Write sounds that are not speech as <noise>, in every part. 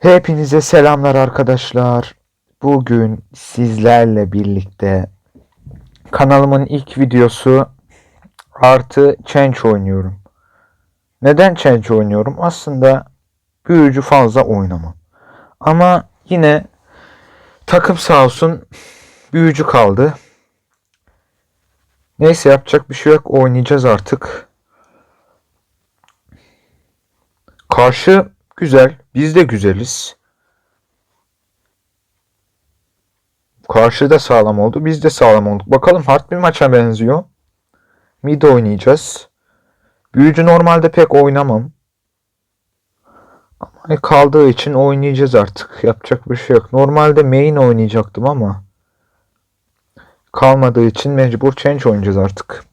Hepinize selamlar arkadaşlar. Bugün sizlerle birlikte kanalımın ilk videosu artı Change oynuyorum. Neden Change oynuyorum? Aslında büyücü fazla oynamam. Ama yine takım sağ olsun büyücü kaldı. Neyse yapacak bir şey yok. Oynayacağız artık. Karşı güzel. Biz de güzeliz. Karşı da sağlam oldu. Biz de sağlam olduk. Bakalım hard bir maça benziyor. Mid oynayacağız. Büyücü normalde pek oynamam. Ama kaldığı için oynayacağız artık. Yapacak bir şey yok. Normalde main oynayacaktım ama kalmadığı için mecbur change oynayacağız artık.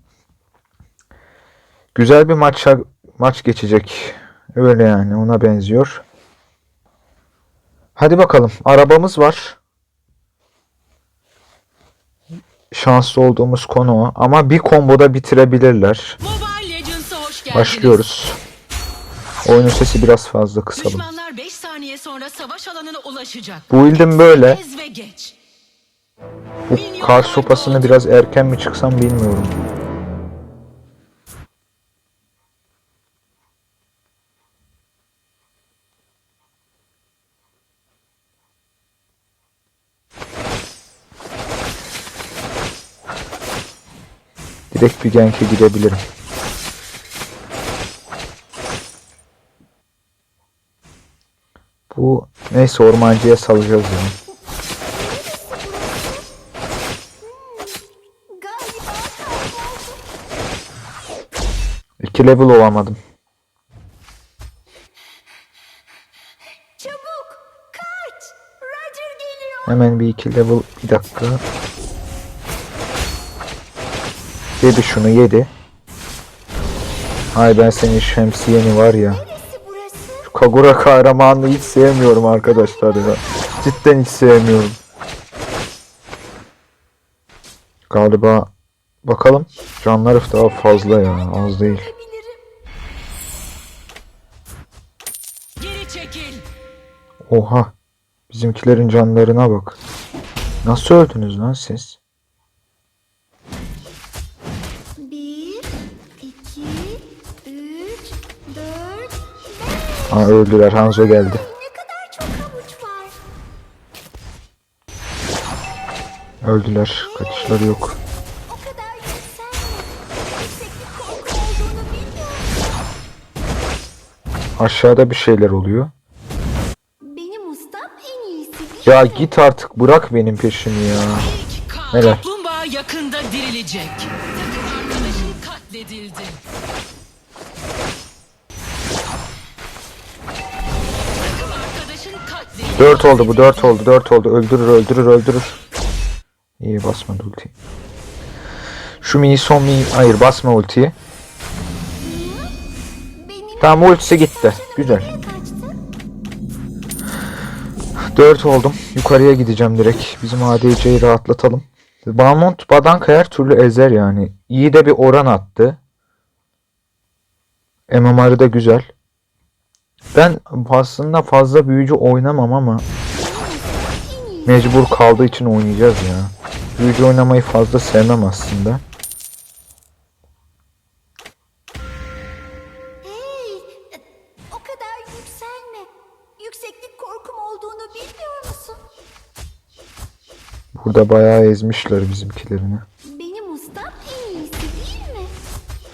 Güzel bir maça maç geçecek. Öyle yani ona benziyor. Hadi bakalım. Arabamız var. Şanslı olduğumuz konu o. Ama bir komboda bitirebilirler. Başlıyoruz. Oyunun sesi biraz fazla kısalım. Düşmanlar 5 saniye sonra savaş alanına ulaşacak. Bu ildim böyle. Bu kar sopasını biraz erken mi çıksam bilmiyorum. Direkt bir genke gidebilirim. Bu neyse ormancıya salacağız yani. İki level olamadım. Çabuk kaç. Roger geliyor. Hemen bir iki level bir dakika. Yedi şunu yedi. Ay ben senin şemsiyeni var ya. Neresi burası? Şu Kagura kahramanını hiç sevmiyorum arkadaşlar ya. Cidden hiç sevmiyorum. Galiba bakalım. Canları daha fazla ya az değil. Bilirim. Geri çekil. Oha. Bizimkilerin canlarına bak. Nasıl öldünüz lan siz? Ha öldüler. Hanzo geldi. Ne kadar çok havuç var. Öldüler. Kaçışları yok. O kadar yükselme. Yükseklik korku olduğunu bilmiyor musun? Aşağıda bir şeyler oluyor. Benim ustam en iyisi değil Ya git artık bırak benim peşimi ya. Helal. Kaplumbağa yakında dirilecek. 4 oldu bu 4 oldu 4 oldu. Öldürür öldürür öldürür. İyi basmadı ultiyi. Şu mini son mini hayır basma ultiyi. Tamam ultisi gitti. Güzel. kaçtı. 4 oldum. Yukarıya gideceğim direkt. Bizim ADC'yi rahatlatalım. Balmont Badanka her türlü ezer yani. İyi de bir oran attı. MMR'ı da güzel. Ben aslında fazla büyücü oynamam ama mecbur kaldığı için oynayacağız ya. Büyücü oynamayı fazla sevmem aslında. Hey, e, o kadar yükselme. Yükseklik korkum olduğunu bilmiyor musun? Burada bayağı ezmişler bizimkilerini. Benim ustam en iyisi değil mi?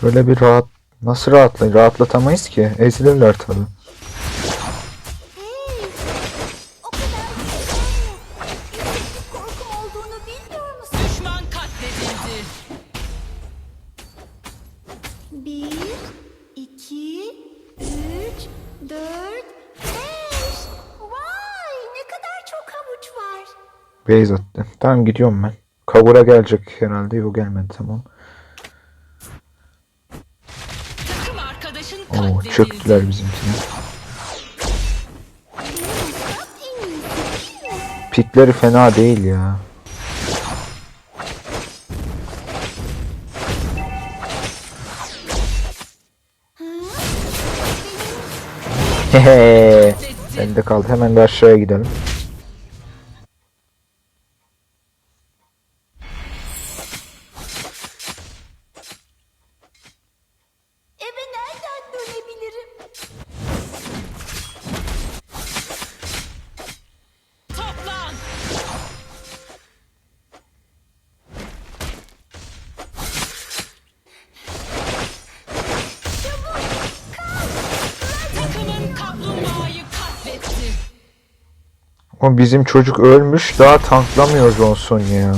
Böyle bir rahat nasıl rahatla rahatlatamayız ki. Ezilirler tabii. Bir, iki, üç, dört, beş. Vay, ne kadar çok havuç var. Beyz attı. Tamam gidiyorum ben. Kagura gelecek herhalde. Yok gelmedi tamam. Takım arkadaşın Oo katledildi. çöktüler mi? Pikleri fena değil ya. Hehe. Bende kaldı. Hemen de aşağıya gidelim. O bizim çocuk ölmüş. Daha tanklamıyor Johnson ya.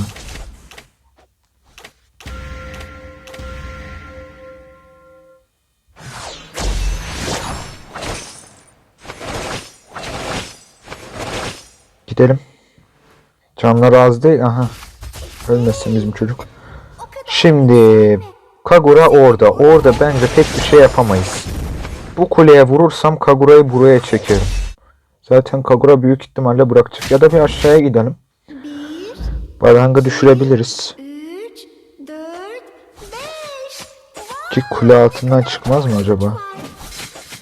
Gidelim. Canları az değil. Aha. Ölmesin bizim çocuk. Şimdi Kagura orada. Orada bence pek bir şey yapamayız. Bu kuleye vurursam Kagura'yı buraya çekerim. Zaten Kagura büyük ihtimalle bırakacak. Ya da bir aşağıya gidelim. Barangı düşürebiliriz. üç, dört. Ki kule altından çıkmaz mı acaba?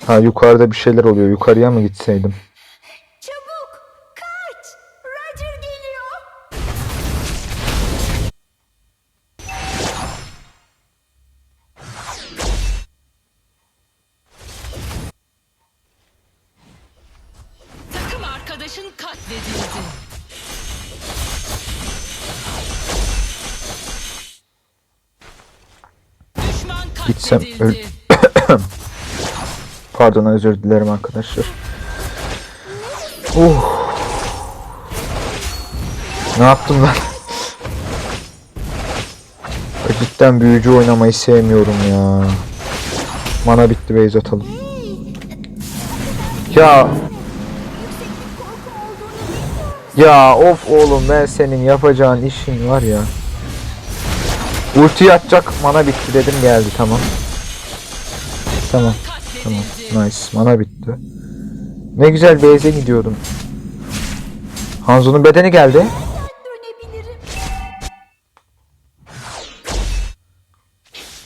Ha yukarıda bir şeyler oluyor. Yukarıya mı gitseydim? Gitsem katledildi. <coughs> Pardon özür dilerim arkadaşlar. Uh. Ne yaptım lan? <laughs> Cidden büyücü oynamayı sevmiyorum ya. Mana bitti base atalım. Ya ya of oğlum ben senin yapacağın işin var ya. Ulti atacak mana bitti dedim geldi tamam. Tamam. Tamam. Nice. Mana bitti. Ne güzel base'e gidiyordum. Hanzo'nun bedeni geldi.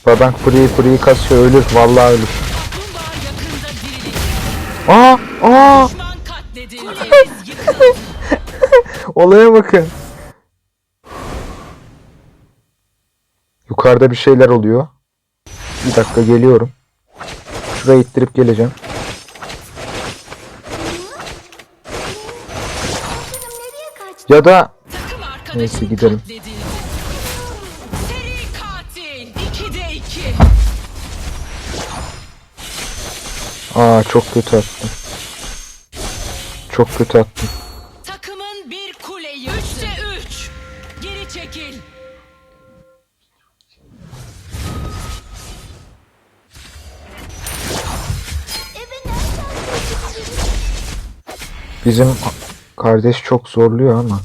Babank Fury'yi Fury'yi kasıyor ölür. Vallahi ölür. Aa! Aa! <laughs> Olaya bakın. Yukarıda bir şeyler oluyor. Bir dakika geliyorum. Şuraya ittirip geleceğim. Ya da Neyse, gidelim. katledildi. Seri katil. 2'de 2. aa çok kötü attım. Çok kötü attım. Bizim kardeş çok zorluyor ama.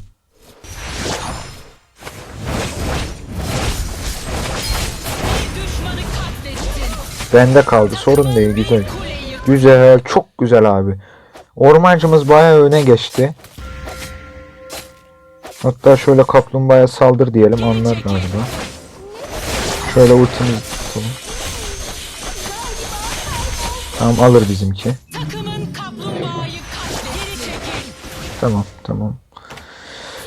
Bende kaldı. Sorun değil. Güzel. Güzel. Çok güzel abi. Ormancımız bayağı öne geçti. Hatta şöyle kaplumbağaya saldır diyelim. Anlar galiba. Şöyle ultimizi tutalım. Tamam alır bizimki. Tamam tamam.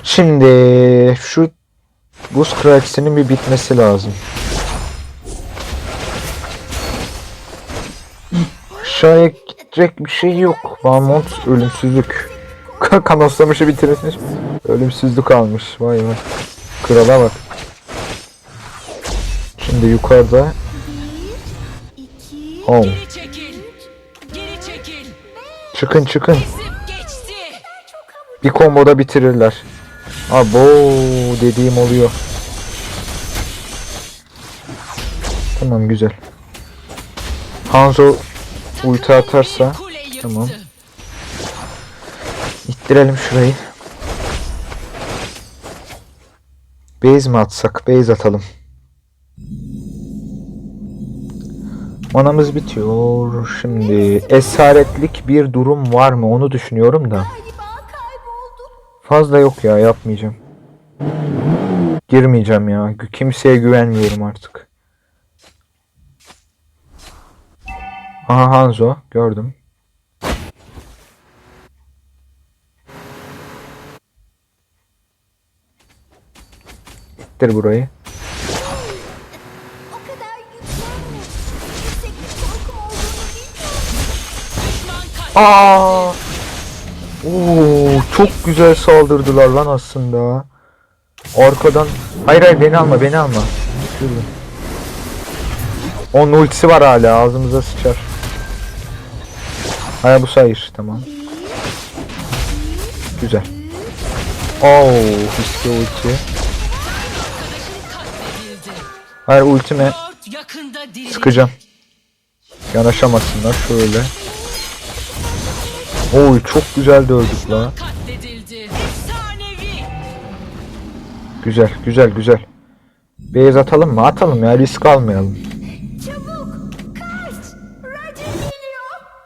Şimdi şu buz kraliçesinin bir bitmesi lazım. Aşağıya gidecek bir şey yok. Valmont ölümsüzlük. Kanoslamışı bitirmiş. Ölümsüzlük almış. Vay vay. Krala bak. Şimdi yukarıda. Oh. Çıkın çıkın. Bir komboda bitirirler. Abo dediğim oluyor. Tamam güzel. Hanzo ulti atarsa tamam. ittirelim şurayı. Base mi atsak? Base atalım. Manamız bitiyor. Şimdi esaretlik bir durum var mı onu düşünüyorum da. Fazla yok ya yapmayacağım. Girmeyeceğim ya. Kimseye güvenmiyorum artık. Aha Hanzo gördüm. İttir burayı. Aa! Oo! Çok güzel saldırdılar lan aslında. Arkadan hayır hayır beni alma beni alma. Şurada. Onun ultisi var hala ağzımıza sıçar. Hayır bu hayır tamam. Güzel. Oo, riskli ulti. Hayır ultime sıkacağım. Yanaşamasınlar şöyle. Oy çok güzel dövdük la. Güzel güzel güzel. Beyaz atalım mı? Atalım ya risk almayalım.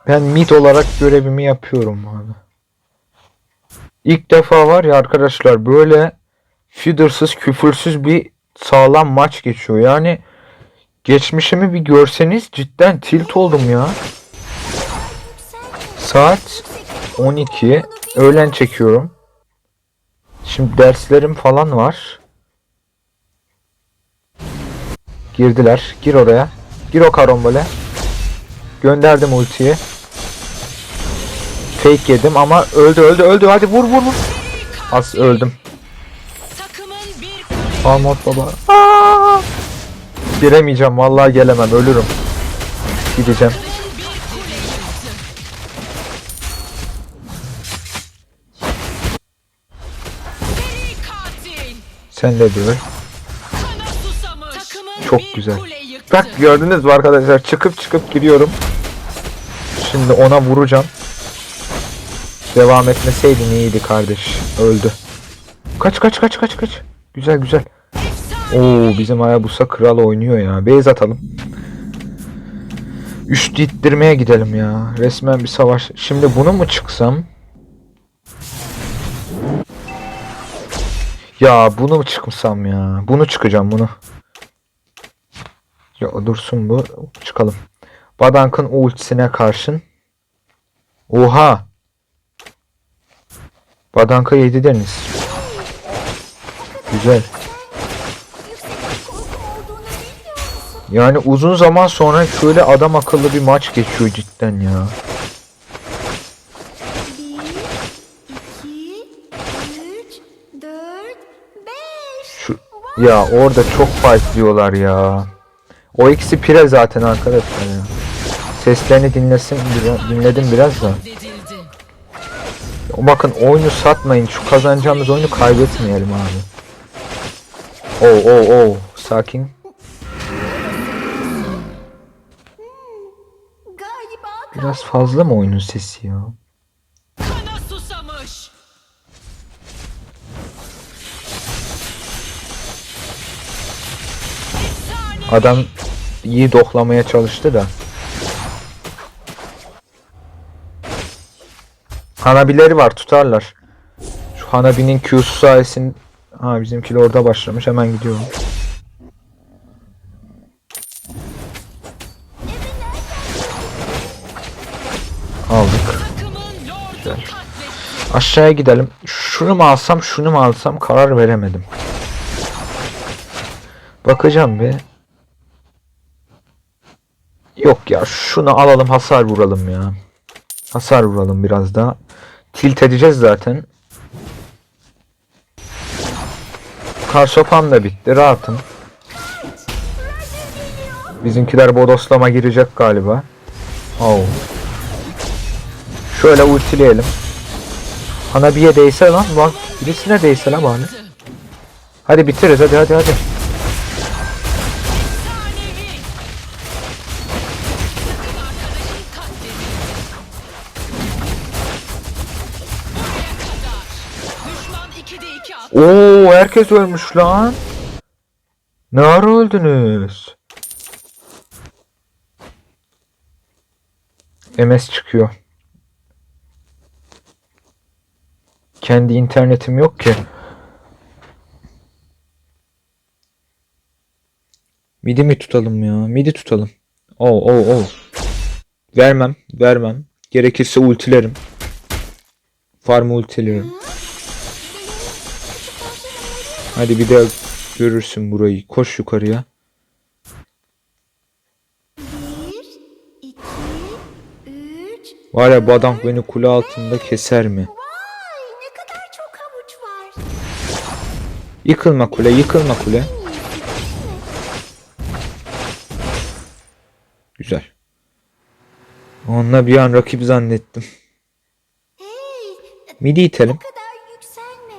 Ben mid olarak görevimi yapıyorum abi. İlk defa var ya arkadaşlar böyle feedersız küfürsüz bir sağlam maç geçiyor. Yani geçmişimi bir görseniz cidden tilt oldum ya. Saat 12 öğlen çekiyorum. Şimdi derslerim falan var. Girdiler. Gir oraya. Gir o karambole. Gönderdim ultiyi. Fake yedim ama öldü öldü öldü. Hadi vur vur vur. Az öldüm. Almot baba. Aa! Giremeyeceğim vallahi gelemem ölürüm. Gideceğim. Sen de. Takımın Çok güzel. Bak gördünüz mü arkadaşlar çıkıp çıkıp giriyorum. Şimdi ona vuracağım. Devam etmeseydin iyiydi kardeş. Öldü. Kaç kaç kaç kaç kaç. Güzel güzel. Oo bizim Hayabusa kral oynuyor ya. Base atalım. Üst ittirmeye gidelim ya. Resmen bir savaş. Şimdi bunu mu çıksam? Ya bunu mu çıksam ya? Bunu çıkacağım bunu. Ya dursun bu. Çıkalım. Badank'ın ultisine karşın. Oha. Badank'a yedi deniz. Güzel. Yani uzun zaman sonra şöyle adam akıllı bir maç geçiyor cidden ya. Bir, iki, üç, dört, beş. Şu ya orada çok fight diyorlar ya. O ikisi pire zaten arkadaşlar ya. Seslerini dinlesin dinledim biraz da. Katledildi. Bakın oyunu satmayın. Şu kazanacağımız oyunu kaybetmeyelim abi. Oo oo oo. Sakin. Biraz fazla mı oyunun sesi ya? Adam iyi doklamaya çalıştı da. Hanabileri var tutarlar. Şu Hanabi'nin Q'su sayesinde... Ha bizimkiler orada başlamış hemen gidiyorum. Aldık. Katletti. Aşağıya gidelim. Şunu mu alsam şunu mu alsam karar veremedim. Bakacağım bir. Yok ya şunu alalım hasar vuralım ya. Hasar vuralım biraz daha. Tilt edeceğiz zaten. Karsopam da bitti rahatım. Bizimkiler bodoslama girecek galiba. Oh. Şöyle ultileyelim. Hanabi'ye değse lan bak birisine değse lan bari. Hadi bitiririz hadi hadi hadi. Oo herkes ölmüş lan. Ne ara öldünüz? MS çıkıyor. Kendi internetim yok ki. Midi mi tutalım ya? Midi tutalım. Oo oo oo. Vermem, vermem. Gerekirse ultilerim. Farm ultilerim. Hadi bir de görürsün burayı. Koş yukarıya. Var ya bu adam beni kule altında keser mi? Yıkılma kule, yıkılma kule. Güzel. Onunla bir an rakip zannettim. Midi itelim. o kadar yükselme.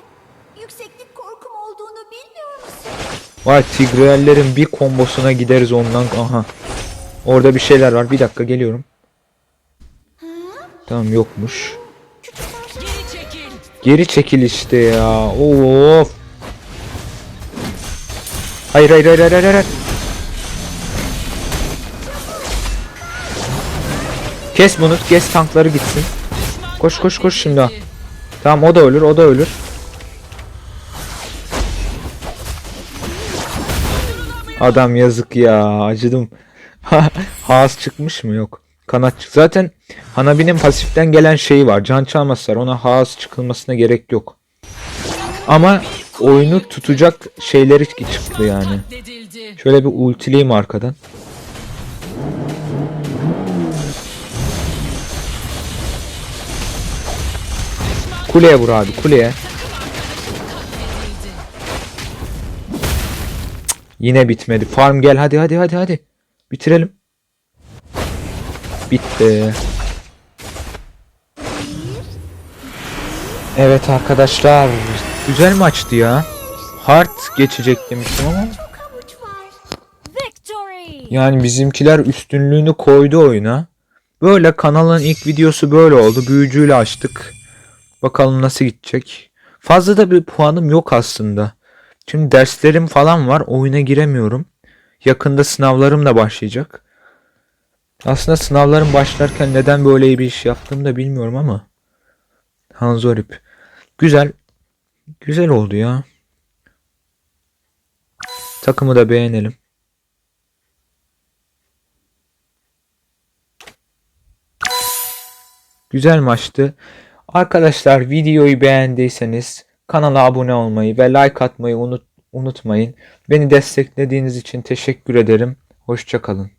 Yükseklik korkum olduğunu bilmiyor musun? Var Tigrellerin bir kombosuna gideriz ondan. Aha. Orada bir şeyler var. Bir dakika geliyorum. Tamam yokmuş. Geri çekil. İşte ya. Of. Hayır hayır hayır hayır hayır. Kes bunu. Kes tankları gitsin. Koş, koş, koş şimdi. Tamam o da ölür o da ölür. Adam yazık ya acıdım. Haas çıkmış mı yok. Kanat çık. Zaten Hanabi'nin pasiften gelen şeyi var. Can çalmazlar. Ona Haas çıkılmasına gerek yok. Ama oyunu tutacak şeyleri çıktı yani. Şöyle bir ultileyim arkadan. Kuleye vur abi kuleye. Yine bitmedi. Farm gel hadi hadi hadi hadi. Bitirelim. Bitti. Evet arkadaşlar. Güzel maçtı ya. Hard geçecek demiştim ama. Yani bizimkiler üstünlüğünü koydu oyuna. Böyle kanalın ilk videosu böyle oldu. Büyücüyle açtık. Bakalım nasıl gidecek. Fazla da bir puanım yok aslında. Şimdi derslerim falan var. Oyuna giremiyorum. Yakında sınavlarım da başlayacak. Aslında sınavlarım başlarken neden böyle bir iş yaptığımı da bilmiyorum ama. Hanzorip. Güzel. Güzel oldu ya. Takımı da beğenelim. Güzel maçtı. Arkadaşlar videoyu beğendiyseniz kanala abone olmayı ve like atmayı unut unutmayın. Beni desteklediğiniz için teşekkür ederim. Hoşçakalın.